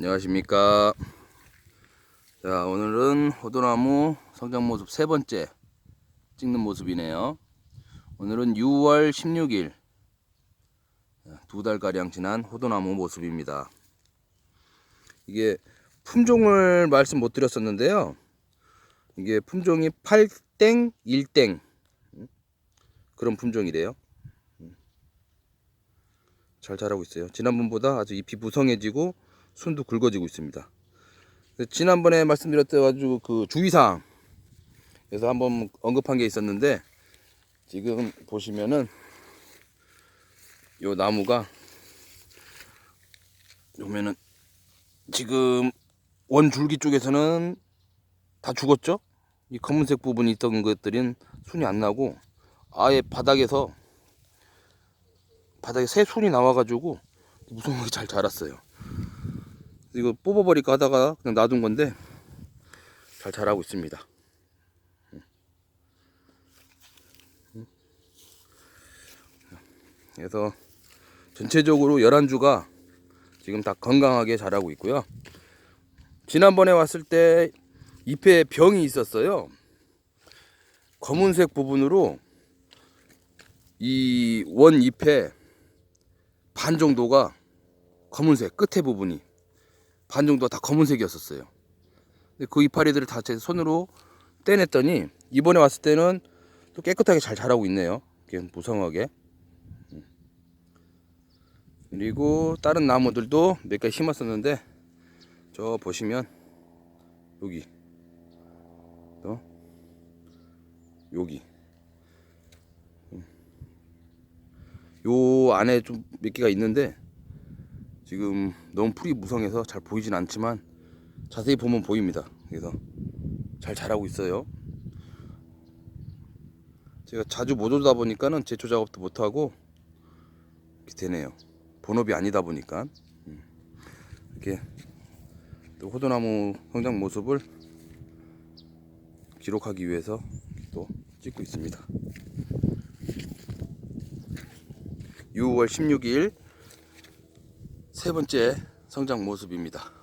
안녕하십니까. 자, 오늘은 호두나무 성장 모습 세 번째 찍는 모습이네요. 오늘은 6월 16일 두 달가량 지난 호두나무 모습입니다. 이게 품종을 말씀 못 드렸었는데요. 이게 품종이 8땡, 1땡 그런 품종이래요. 잘 자라고 있어요. 지난번보다 아주 잎이 무성해지고 순도 굵어지고 있습니다. 지난번에 말씀드렸던 아주 그 주의사항 그래서 한번 언급한 게 있었는데 지금 보시면은 요 나무가 보면은 지금 원 줄기 쪽에서는 다 죽었죠? 이 검은색 부분이 있던 것들은 순이 안 나고 아예 바닥에서 바닥에 새 순이 나와가지고 무성하게 잘 자랐어요. 이거 뽑아버릴까 하다가 그냥 놔둔 건데 잘 자라고 있습니다. 그래서 전체적으로 11주가 지금 다 건강하게 자라고 있고요. 지난번에 왔을 때 잎에 병이 있었어요. 검은색 부분으로 이 원 잎에 반 정도가 검은색 끝에 부분이 반 정도가 다 검은색이었었어요. 근데 그 이파리들을 다 제 손으로 떼냈더니 이번에 왔을 때는 또 깨끗하게 잘 자라고 있네요. 이렇게 무성하게. 음. 그리고 다른 나무들도 몇 가지 심었었는데 저 보시면 여기 또 여기 음. 요 안에 좀 몇 개가 있는데 지금 너무 풀이 무성해서 잘 보이진 않지만 자세히 보면 보입니다. 그래서 잘 자라고 있어요. 제가 자주 못 오다 보니까는 제초 작업도 못 하고 이렇게 되네요. 본업이 아니다 보니까 음. 이렇게 또 호두나무 성장 모습을 기록하기 위해서 또 찍고 있습니다. 6월 16일 세 번째 성장 모습입니다.